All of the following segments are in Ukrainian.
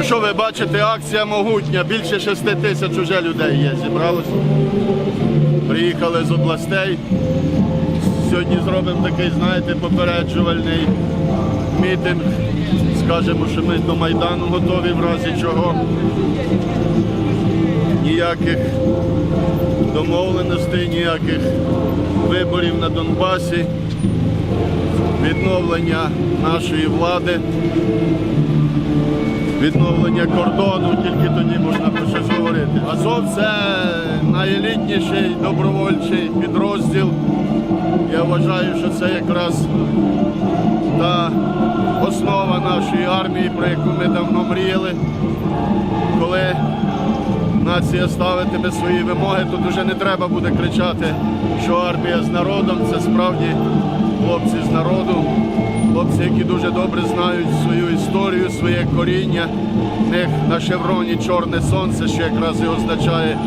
Ну що ви бачите, акція могутня, більше 6 тисяч уже людей є, зібралось. Приїхали з областей. Сьогодні зробимо такий, знаєте, попереджувальний мітинг. Скажемо, що ми до Майдану готові в разі чого. Ніяких домовленостей, ніяких виборів на Донбасі, відновлення нашої влади, відновлення кордону, тільки тоді можна про щось говорити. Азов це найелітніший добровольчий підрозділ. Я вважаю, що це якраз та основа нашої армії, про яку ми давно мріяли. Коли нація ставитиме свої вимоги, тут вже не треба буде кричати, що армія з народом це справді хлопці з народу, хлопці, які дуже добре знають свою історію, своє коріння. В них на шевроні чорне сонце, що якраз і означає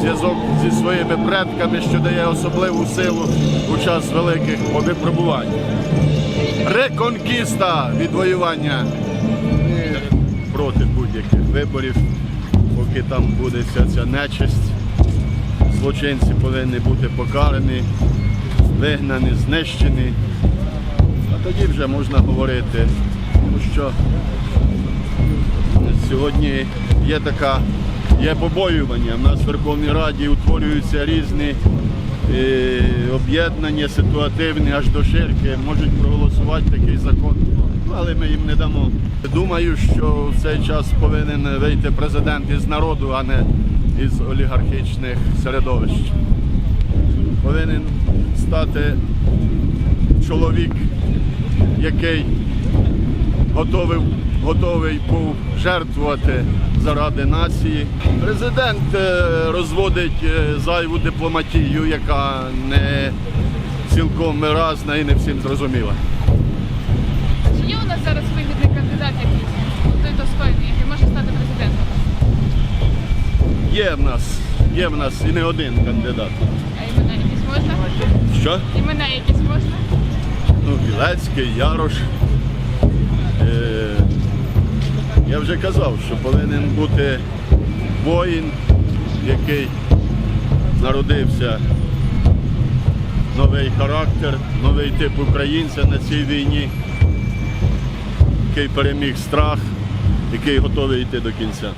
зв'язок зі своїми предками, що дає особливу силу у час великих випробувань. Реконкіста відвоювання проти будь-яких виборів, поки там буде вся ця нечисть. Злочинці повинні бути покарані, вигнані, знищені. Тоді вже можна говорити, тому що сьогодні є така, є побоювання. У нас в Верховній Раді утворюються різні е, об'єднання ситуативні аж до ширки, можуть проголосувати такий закон, Ну, але ми їм не дамо. Думаю, що в цей час повинен вийти президент із народу, а не із олігархічних середовищ. Повинен стати чоловік, який готовий, готовий був жертвувати заради нації. Президент е, розводить е, зайву дипломатію, яка не цілком виразна і не всім зрозуміла. Чи є у нас зараз вигідний кандидат якийсь, той достойний, який може стати президентом? Є в нас, є в нас і не один кандидат. А імена якісь можна? Що? Імена якісь можна? Ну, Білецький, Ярош. Е, я вже казав, що повинен бути воїн, який народився новий характер, новий тип українця на цій війні, який переміг страх, який готовий йти до кінця.